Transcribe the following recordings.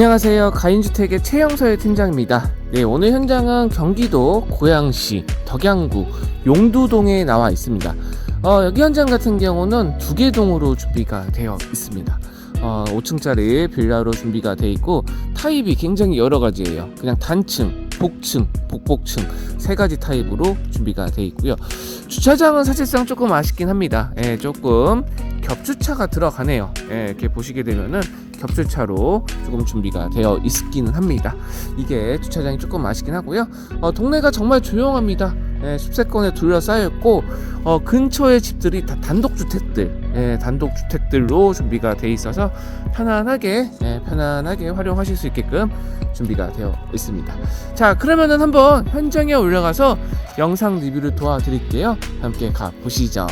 안녕하세요. 가인주택의 최영서의 팀장입니다. 네, 오늘 현장은 경기도 고양시 덕양구 용두동에 나와 있습니다. 어, 여기 현장 같은 경우는 두 개 동으로 준비가 되어 있습니다. 어, 5층짜리 빌라로 준비가 되어 있고 타입이 굉장히 여러 가지예요. 그냥 단층, 복층, 복복층 세 가지 타입으로 준비가 되어 있고요. 주차장은 사실상 조금 아쉽긴 합니다. 예, 조금 겹주차가 들어가네요. 예, 이렇게 보시게 되면은 겹주차로 조금 준비가 되어 있기는 합니다. 이게 주차장이 조금 아쉽긴 하고요. 어, 동네가 정말 조용합니다. 예, 숲세권에 둘러싸여 있고 어, 근처의 집들이 다 단독주택들, 예, 단독주택들로 준비가 돼 있어서 편안하게 예, 편안하게 활용하실 수 있게끔 준비가 되어 있습니다. 자, 그러면은 한번 현장에 올라가서 영상 리뷰를 도와드릴게요. 함께 가 보시죠.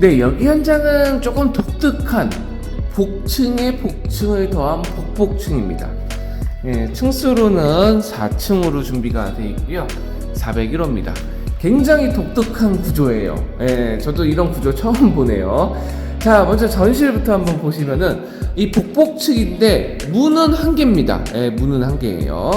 네, 여기 현장은 조금 독특한 복층에 복층을 더한 복복층입니다. 예, 층수로는 4층으로 준비가 되어 있고요. 401호입니다. 굉장히 독특한 구조예요. 예, 저도 이런 구조 처음 보네요. 자, 먼저 전실부터 한번 보시면은 이 복복층인데 문은 한 개입니다. 예, 문은 한 개예요.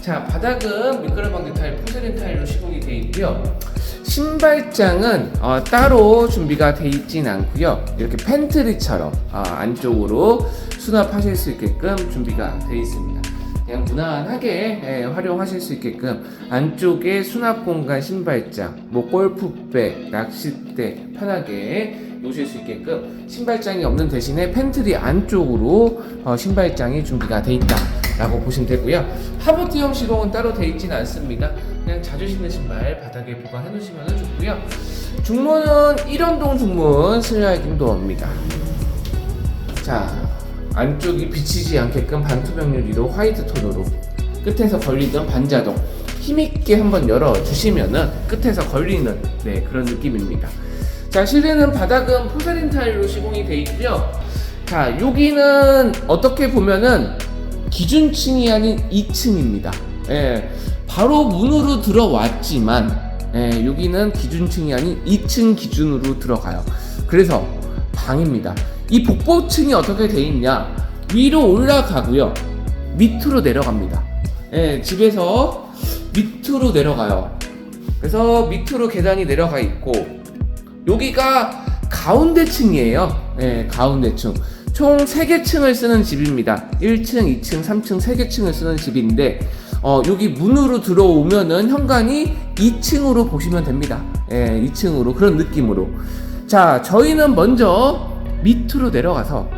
자, 바닥은 미끄러방지 타일, 포세린 타일로 시공이 되어 있고요. 신발장은 어, 따로 준비가 되어 있진 않고요. 이렇게 팬트리처럼 어, 안쪽으로 수납하실 수 있게끔 준비가 되어 있습니다. 그냥 무난하게 예, 활용하실 수 있게끔 안쪽에 수납 공간 신발장, 뭐 골프백, 낚싯대 편하게 놓으실 수 있게끔 신발장이 없는 대신에 팬트리 안쪽으로 어, 신발장이 준비가 되어 있다라고 보시면 되고요. 하부티형 시공은 따로 되어 있지는 않습니다. 그냥 자주 신는 신발 바닥에 보관해 놓으시면 좋고요. 중문은 1연동 중문 슬라이딩 도어입니다. 자, 안쪽이 비치지 않게끔 반투명 유리로 화이트 톤으로 끝에서 걸리던 반자동 힘있게 한번 열어주시면은 끝에서 걸리는 네, 그런 느낌입니다. 자, 실내는 바닥은 포세린 타일로 시공이 되어 있고요. 자, 여기는 어떻게 보면은 기준층이 아닌 2층입니다. 예, 바로 문으로 들어왔지만 예, 여기는 기준층이 아닌 2층 기준으로 들어가요. 그래서 방입니다. 이 복도층이 어떻게 돼 있냐? 위로 올라가고요. 밑으로 내려갑니다. 예, 집에서 밑으로 내려가요. 그래서 밑으로 계단이 내려가 있고 여기가 가운데 층이에요. 예, 가운데 층. 총 3개 층을 쓰는 집입니다. 1층, 2층, 3층 3개 층을 쓰는 집인데 어, 여기 문으로 들어오면은 현관이 2층으로 보시면 됩니다. 예, 2층으로 그런 느낌으로. 자, 저희는 먼저 밑으로 내려가서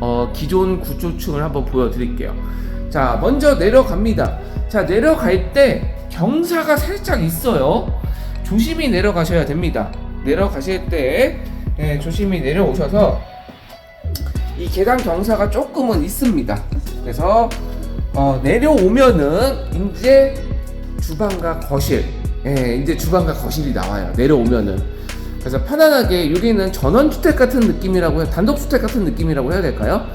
어, 기존 구조층을 한번 보여드릴게요. 자, 먼저 내려갑니다. 자, 내려갈 때 경사가 살짝 있어요. 조심히 내려가셔야 됩니다. 내려가실 때 예, 조심히 내려오셔서 이 계단 경사가 조금은 있습니다. 그래서 어, 내려오면은 이제 주방과 거실, 예, 이제 주방과 거실이 나와요. 내려오면은 그래서 편안하게 여기는 전원주택 같은 느낌이라고 해, 단독주택 같은 느낌이라고 해야 될까요?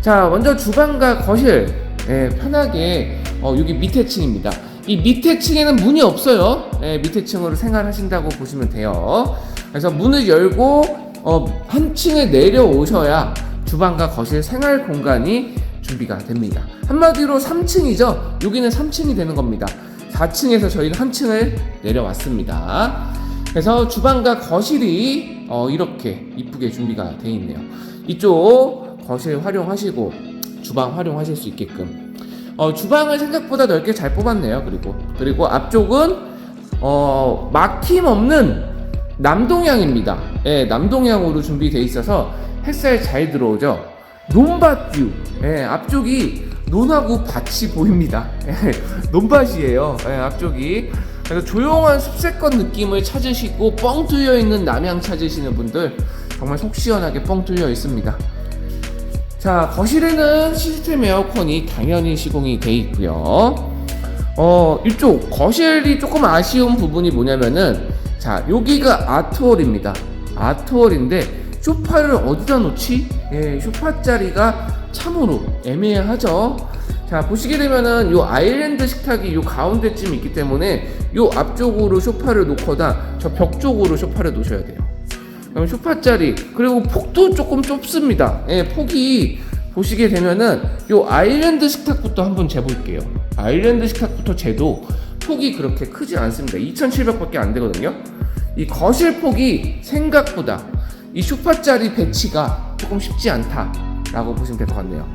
자, 먼저 주방과 거실, 예, 편하게 어, 여기 밑에 층입니다. 이 밑에 층에는 문이 없어요. 예, 밑에 층으로 생활하신다고 보시면 돼요. 그래서 문을 열고 어, 한 층에 내려오셔야 주방과 거실 생활 공간이 준비가 됩니다. 한마디로 3층이죠. 여기는 3층이 되는 겁니다. 4층에서 저희는 한 층을 내려왔습니다. 그래서 주방과 거실이 어, 이렇게 이쁘게 준비가 되어 있네요. 이쪽 거실 활용하시고 주방 활용하실 수 있게끔 어, 주방을 생각보다 넓게 잘 뽑았네요. 그리고 그리고 앞쪽은 어, 막힘 없는 남동향입니다. 예, 남동향으로 준비되어 있어서 햇살 잘 들어오죠. 논밭뷰. 예, 앞쪽이 논하고 밭이 보입니다. 예, 논밭이에요. 예, 앞쪽이. 그래서 조용한 숲세권 느낌을 찾으시고 뻥 뚫려 있는 남향 찾으시는 분들 정말 속 시원하게 뻥 뚫려 있습니다. 자, 거실에는 시스템 에어컨이 당연히 시공이 돼 있고요. 어, 이쪽 거실이 조금 아쉬운 부분이 뭐냐면은 자, 여기가 아트홀입니다. 아트홀인데 쇼파를 어디다 놓지? 예, 쇼파 자리가 참으로 애매하죠. 자, 보시게 되면은 요 아일랜드 식탁이 요 가운데쯤 있기 때문에 요 앞쪽으로 쇼파를 놓거나 저 벽 쪽으로 쇼파를 놓으셔야 돼요. 그럼 쇼파 자리 그리고 폭도 조금 좁습니다. 예, 폭이 보시게 되면은 요 아일랜드 식탁부터 한번 재볼게요. 아일랜드 식탁부터 재도 폭이 그렇게 크지 않습니다. 2,700밖에 안 되거든요. 이 거실 폭이 생각보다 이 쇼파짜리 배치가 조금 쉽지 않다라고 보시면 될 것 같네요.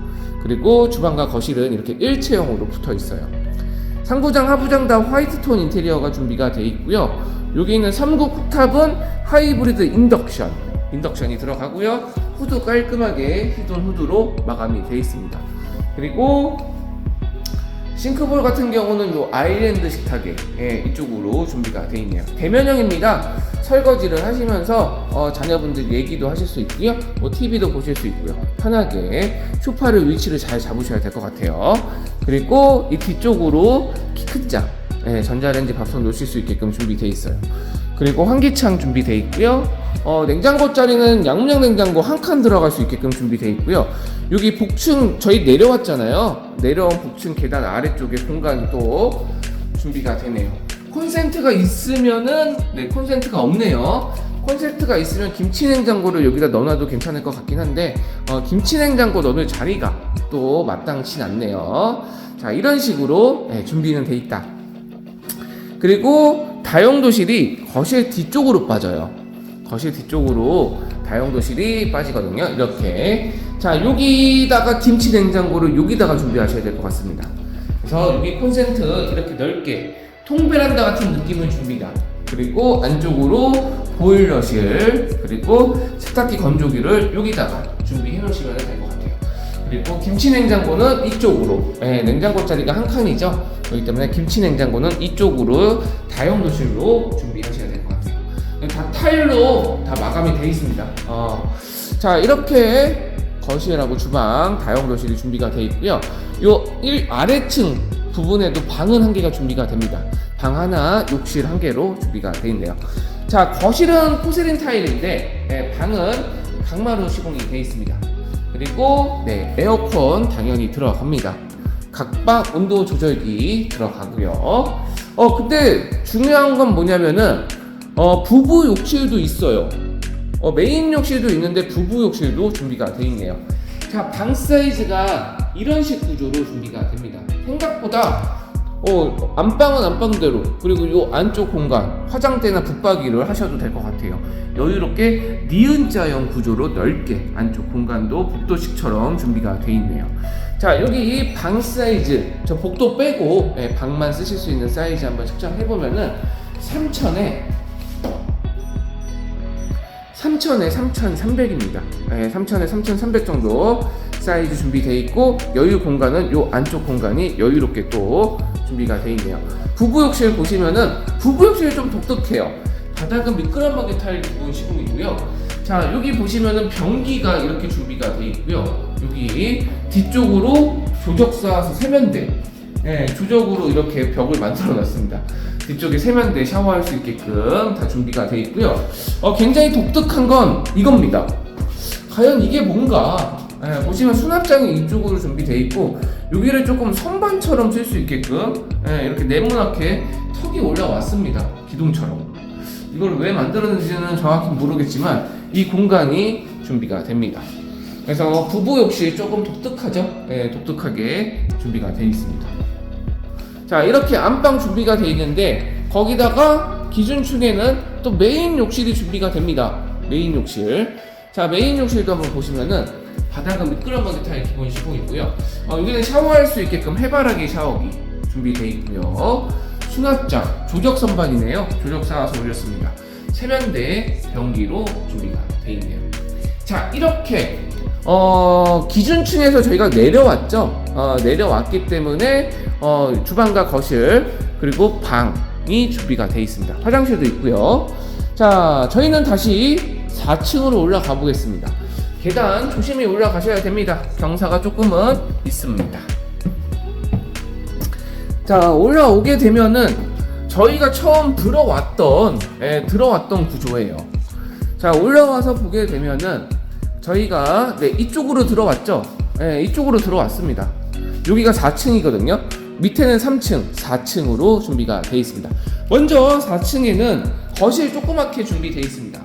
그리고 주방과 거실은 이렇게 일체형으로 붙어 있어요. 상부장, 하부장 다 화이트 톤 인테리어가 준비가 되어 있고요. 여기 있는 3구 쿡탑은 하이브리드 인덕션, 인덕션이 들어가고요. 후드 깔끔하게 히든 후드로 마감이 되어 있습니다. 그리고 싱크볼 같은 경우는 요 아일랜드 식탁에 예, 이쪽으로 준비가 되어 있네요. 대면형입니다. 설거지를 하시면서 어, 자녀분들 얘기도 하실 수 있고요. 뭐 TV도 보실 수 있고요. 편하게 소파를 위치를 잘 잡으셔야 될 것 같아요. 그리고 이 뒤쪽으로 키크장 예, 전자레인지 밥솥 놓으실 수 있게끔 준비되어 있어요. 그리고 환기창 준비되어 있고요. 어, 냉장고 자리는 양문형 냉장고 한 칸 들어갈 수 있게끔 준비되어 있고요. 여기 복층 저희 내려왔잖아요. 내려온 복층 계단 아래쪽에 공간이 또 준비가 되네요. 콘센트가 있으면은 네 콘센트가 없네요. 콘센트가 있으면 김치 냉장고를 여기다 넣어놔도 괜찮을 것 같긴 한데 어, 김치 냉장고 넣을 자리가 또 마땅치 않네요. 자 이런 식으로 네, 준비는 돼 있다. 그리고 다용도실이 거실 뒤쪽으로 빠져요. 거실 뒤쪽으로 다용도실이 빠지거든요. 이렇게. 자, 여기다가 김치 냉장고를 여기다가 준비하셔야 될 것 같습니다. 그래서 여기 콘센트 이렇게 넓게 통베란다 같은 느낌을 줍니다. 그리고 안쪽으로 보일러실, 그리고 세탁기 건조기를 여기다가 준비해 놓으시면 될 것 같아요. 그리고 김치 냉장고는 이쪽으로, 예, 냉장고 자리가 한 칸이죠. 그렇기 때문에 김치 냉장고는 이쪽으로 다용 도실로 준비하셔야 될 것 같아요. 다 타일로 다 마감이 되어 있습니다. 어, 자 이렇게 거실하고 주방 다용 도실이 준비가 되어 있고요. 요 1 아래층 부분에도 방은 한 개가 준비가 됩니다. 방 하나, 욕실 한 개로 준비가 되어 있네요. 자 거실은 포세린 타일인데 예, 방은 강마루 시공이 되어 있습니다. 그리고 네 에어컨 당연히 들어갑니다. 각방 온도 조절기 들어가고요. 어 근데 중요한 건 뭐냐면은 어 부부 욕실도 있어요. 어 메인 욕실도 있는데 부부 욕실도 준비가 되어 있네요. 자 방 사이즈가 이런 식 구조로 준비가 됩니다. 생각보다 어 안방은 안방대로 그리고 요 안쪽 공간 화장대나 붙박이를 하셔도 될 것 같아요. 여유롭게 니은자형 구조로 넓게 안쪽 공간도 복도식처럼 준비가 되어 있네요. 자 여기 방 사이즈 저 복도 빼고 예, 방만 쓰실 수 있는 사이즈 한번 측정해 보면은 3천에 3천에 3,300입니다. 예, 3천에 3,300 정도 사이즈 준비되어 있고 여유 공간은 요 안쪽 공간이 여유롭게 또 준비가 되어 있네요. 부부 욕실 보시면은 부부 욕실이 좀 독특해요. 바닥은 미끄럼하게 타일 기본 시공이고요. 자 여기 보시면은 변기가 이렇게 준비가 되어 있고요. 여기 뒤쪽으로 조적 쌓아서 세면대, 예, 조적으로 이렇게 벽을 만들어 놨습니다. 뒤쪽에 세면대 샤워할 수 있게끔 다 준비가 되어 있고요. 어, 굉장히 독특한 건 이겁니다. 과연 이게 뭔가? 예, 보시면 수납장이 이쪽으로 준비되어 있고 여기를 조금 선반처럼 쓸 수 있게끔 예, 이렇게 네모나게 턱이 올라왔습니다. 기둥처럼. 이걸 왜 만들었는지는 정확히 모르겠지만 이 공간이 준비가 됩니다. 그래서 부부 욕실 조금 독특하죠? 예, 독특하게 준비가 되어 있습니다. 자 이렇게 안방 준비가 되어 있는데 거기다가 기준층에는 또 메인 욕실이 준비가 됩니다 메인 욕실 자 메인 욕실도 한번 보시면은 바닥은 미끄럼하게 타일 기본 시공이고요 어, 여기는 샤워할 수 있게끔 해바라기 샤워기 준비되어 있고요 수납장 조적 선반이네요 조적 쌓아서 올렸습니다 세면대 변기로 준비가 되어 있네요 자 이렇게 어, 기준층에서 저희가 내려왔죠. 어, 내려왔기 때문에 어, 주방과 거실 그리고 방이 준비가 되어 있습니다. 화장실도 있고요. 자, 저희는 다시 4층으로 올라가 보겠습니다. 계단 조심히 올라가셔야 됩니다. 경사가 조금은 있습니다. 자, 올라오게 되면은 저희가 처음 들어왔던 예, 들어왔던 구조예요. 자, 올라와서 보게 되면은 저희가 네, 이쪽으로 들어왔죠. 네, 이쪽으로 들어왔습니다. 여기가 4층이거든요. 밑에는 3층, 4층으로 준비가 되어 있습니다. 먼저 4층에는 거실 조그맣게 준비되어 있습니다.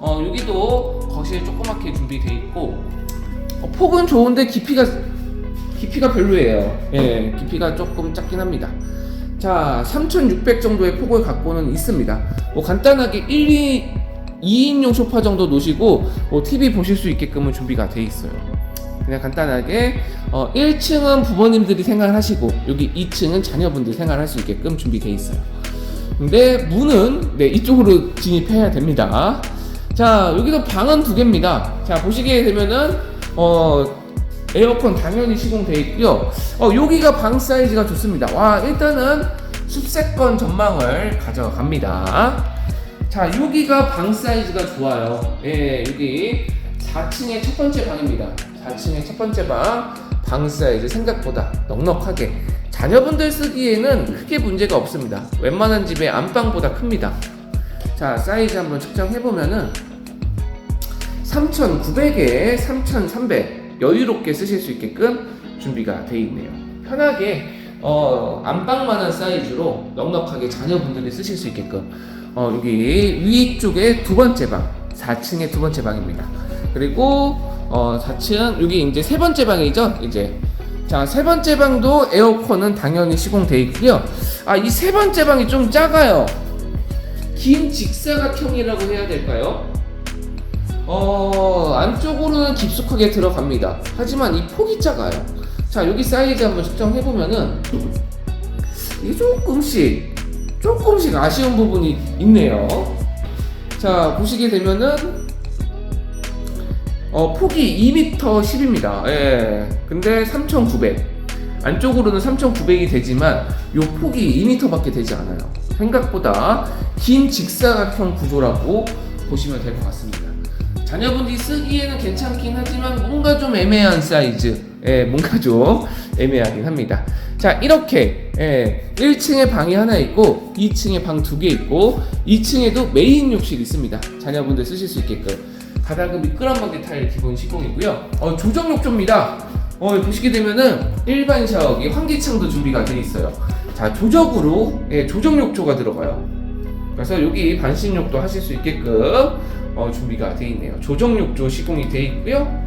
어, 여기도 거실 조그맣게 준비되어 있고 어, 폭은 좋은데 깊이가 깊이가 별로예요. 예, 깊이가 조금 작긴 합니다. 자, 3,600 정도의 폭을 갖고는 있습니다. 뭐 간단하게 1, 2, 2인용 소파 정도 놓으시고 뭐 TV 보실 수 있게끔은 준비가 돼 있어요. 그냥 간단하게 어, 1층은 부모님들이 생활하시고 여기 2층은 자녀분들 생활할 수 있게끔 준비돼 있어요. 근데 문은 네 이쪽으로 진입해야 됩니다. 자 여기도 방은 두 개입니다. 자 보시게 되면은 어 에어컨 당연히 시공돼 있고요. 어 여기가 방 사이즈가 좋습니다. 와 일단은 숲세권 전망을 가져갑니다. 자 여기가 방 사이즈가 좋아요. 예 여기 4층의 첫 번째 방입니다. 4층의 첫 번째 방, 방 사이즈 생각보다 넉넉하게 자녀분들 쓰기에는 크게 문제가 없습니다. 웬만한 집의 안방보다 큽니다. 자, 사이즈 한번 측정해 보면은 3,900에 3,300 여유롭게 쓰실 수 있게끔 준비가 되어 있네요. 편하게 어, 안방만한 사이즈로 넉넉하게 자녀분들이 쓰실 수 있게끔 어, 여기 위쪽에 두 번째 방, 4층의 두 번째 방입니다. 그리고 어, 4층 여기 이제 세 번째 방이죠. 이제 자, 세 번째 방도 에어컨은 당연히 시공돼 있고요. 아, 이 세 번째 방이 좀 작아요. 긴 직사각형이라고 해야 될까요? 어, 안쪽으로는 깊숙하게 들어갑니다. 하지만 이 폭이 작아요. 자, 여기 사이즈 한번 측정해 보면은 이게 조금씩 조금씩 아쉬운 부분이 있네요. 자, 보시게 되면은 어, 폭이 2m 10입니다. 예. 근데 3,900. 안쪽으로는 3,900이 되지만 요 폭이 2m밖에 되지 않아요. 생각보다 긴 직사각형 구조라고 보시면 될 것 같습니다. 자녀분들이 쓰기에는 괜찮긴 하지만 뭔가 좀 애매한 사이즈. 예, 뭔가 좀 애매하긴 합니다. 자, 이렇게 예, 1층에 방이 하나 있고 2층에 방 두 개 있고 2층에도 메인 욕실 있습니다. 자녀분들 쓰실 수 있게끔. 바닥은 미끄럼하게 타일 기본 시공이고요. 어, 조정 욕조입니다. 어, 보시게 되면은 일반 샤워기 환기창도 준비가 되어 있어요. 자, 조적으로 예, 조정 욕조가 들어가요. 그래서 여기 반신욕도 하실 수 있게끔 어, 준비가 되어 있네요. 조정 욕조 시공이 되어 있고요.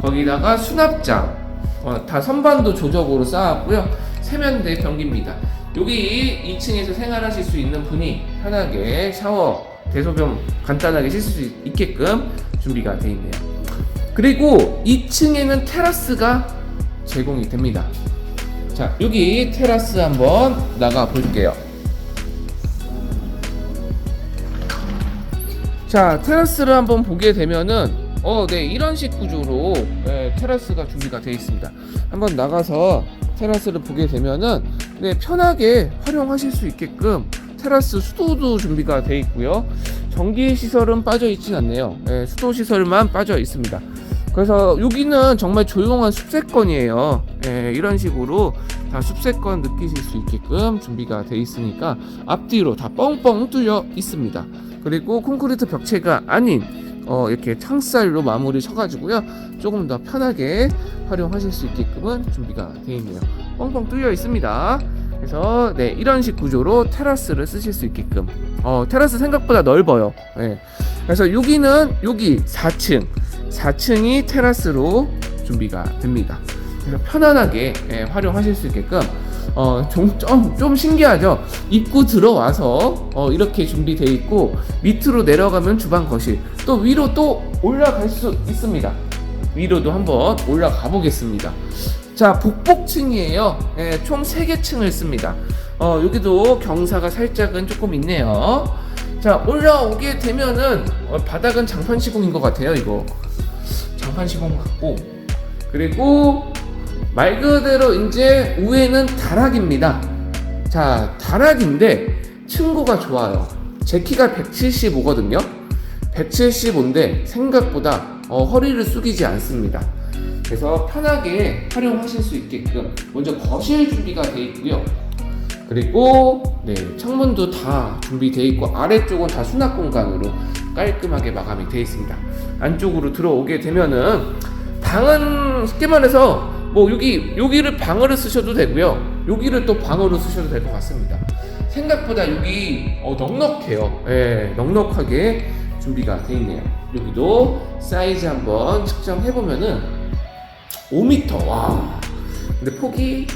거기다가 수납장 어, 다 선반도 조적으로 쌓았고요. 세면대 변기입니다. 여기 2층에서 생활하실 수 있는 분이 편하게 샤워, 대소변 간단하게 씻을 수 있게끔 준비가 되어 있네요. 그리고 2층에는 테라스가 제공이 됩니다. 자, 여기 테라스 한번 나가 볼게요. 자, 테라스를 한번 보게 되면은 어, 네, 이런 식 구조로 예, 테라스가 준비가 되어 있습니다. 한번 나가서 테라스를 보게 되면은 네, 편하게 활용하실 수 있게끔 테라스 수도도 준비가 되어 있고요. 전기 시설은 빠져 있진 않네요. 예, 수도 시설만 빠져 있습니다. 그래서 여기는 정말 조용한 숲세권이에요. 예, 이런 식으로 다 숲세권 느끼실 수 있게끔 준비가 되어 있으니까 앞뒤로 다 뻥뻥 뚫려 있습니다. 그리고 콘크리트 벽체가 아닌 어, 이렇게 창살로 마무리 쳐가지고요 조금 더 편하게 활용하실 수 있게끔은 준비가 되어 있네요. 뻥뻥 뚫려 있습니다. 그래서 네 이런 식 구조로 테라스를 쓰실 수 있게끔 어, 테라스 생각보다 넓어요. 예. 그래서 여기는 여기 4층 4층이 테라스로 준비가 됩니다. 그래서 편안하게 예, 활용하실 수 있게끔 어, 좀, 좀, 좀 신기하죠? 입구 들어와서 어, 이렇게 준비되어 있고 밑으로 내려가면 주방 거실 또 위로 또 올라갈 수 있습니다. 위로도 한번 올라가 보겠습니다. 자, 북복층이에요. 예, 총 3개 층을 씁니다. 어, 여기도 경사가 살짝은 조금 있네요. 자, 올라오게 되면은 어, 바닥은 장판 시공인 것 같아요, 이거. 장판 시공 같고. 그리고 말 그대로 이제 위에는 다락입니다. 자, 다락인데 층고가 좋아요. 제 키가 175거든요. 175인데 생각보다 어, 허리를 숙이지 않습니다. 그래서 편하게 활용하실 수 있게끔 먼저 거실 준비가 되어 있고요. 그리고 네, 창문도 다 준비되어 있고 아래쪽은 다 수납 공간으로 깔끔하게 마감이 되어 있습니다. 안쪽으로 들어오게 되면은 방은 쉽게 말해서 뭐 여기 여기를 방으로 쓰셔도 되고요. 여기를 또 방으로 쓰셔도 될 것 같습니다. 생각보다 여기 어, 넉넉해요. 예, 넉넉하게 준비가 되어 있네요. 여기도 사이즈 한번 측정해 보면은 5m 와. 근데 폭이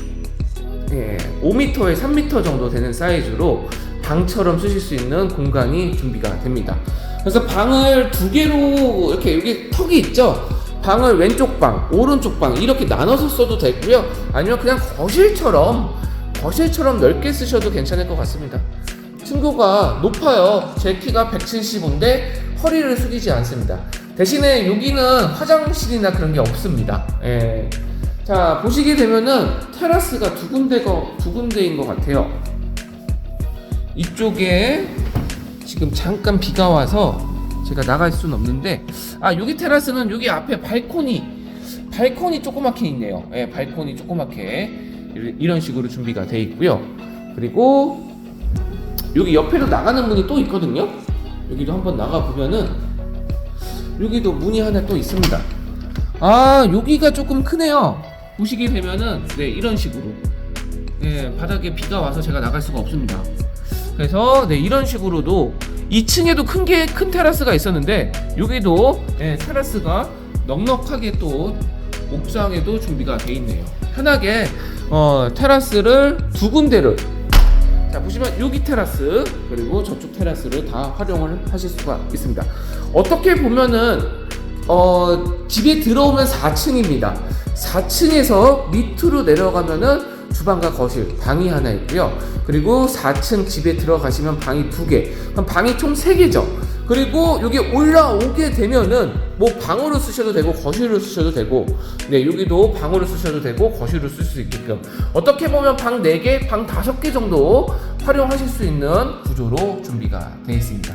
예, 5m에 3m 정도 되는 사이즈로 방처럼 쓰실 수 있는 공간이 준비가 됩니다. 그래서 방을 두 개로 이렇게 여기 턱이 있죠. 방을 왼쪽 방, 오른쪽 방 이렇게 나눠서 써도 되고요. 아니면 그냥 거실처럼 거실처럼 넓게 쓰셔도 괜찮을 것 같습니다. 층고가 높아요. 제 키가 175인데 허리를 숙이지 않습니다. 대신에 여기는 화장실이나 그런 게 없습니다. 예. 자 보시게 되면은 테라스가 두 군데가 두 군데인 것 같아요. 이쪽에 지금 잠깐 비가 와서 제가 나갈 수는 없는데 아 여기 테라스는 여기 앞에 발코니 발코니 조그맣게 있네요. 예, 발코니 조그맣게 이런- 식으로 준비가 돼 있고요. 그리고 여기 옆에도 나가는 문이 또 있거든요. 여기도 한번 나가 보면은 여기도 문이 하나 또 있습니다. 아 여기가 조금 크네요. 보시게 되면은 네 이런 식으로 예, 바닥에 비가 와서 제가 나갈 수가 없습니다. 그래서 네 이런 식으로도 2층에도 큰 게 큰 테라스가 있었는데 여기도 예, 테라스가 넉넉하게 또 옥상에도 준비가 돼 있네요. 편하게 어, 테라스를 두 군데를 자 보시면 여기 테라스 그리고 저쪽 테라스를 다 활용을 하실 수가 있습니다. 어떻게 보면은 어, 집에 들어오면 4층입니다. 4층에서 밑으로 내려가면은 주방과 거실, 방이 하나 있고요. 그리고 4층 집에 들어가시면 방이 두 개. 그럼 방이 총세 개죠. 그리고 여기 올라오게 되면은 뭐 방으로 쓰셔도 되고 거실로 쓰셔도 되고 네 여기도 방으로 쓰셔도 되고 거실로 쓸 수 있게끔 어떻게 보면 방 4개, 방 5개 정도 활용하실 수 있는 구조로 준비가 되어 있습니다.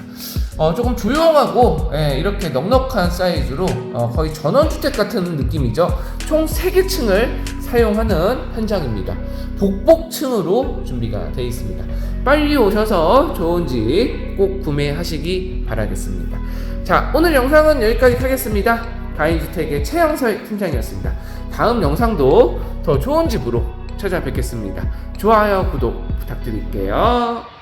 어, 조금 조용하고 예, 이렇게 넉넉한 사이즈로 어, 거의 전원주택 같은 느낌이죠. 총 3개 층을 사용하는 현장입니다. 복복층으로 준비가 되어 있습니다. 빨리 오셔서 좋은 집꼭 구매하시기 바라겠습니다. 자, 오늘 영상은 여기까지 하겠습니다. 가인주택의 최영설 팀장이었습니다. 다음 영상도 더 좋은 집으로 찾아뵙겠습니다. 좋아요, 구독 부탁드릴게요.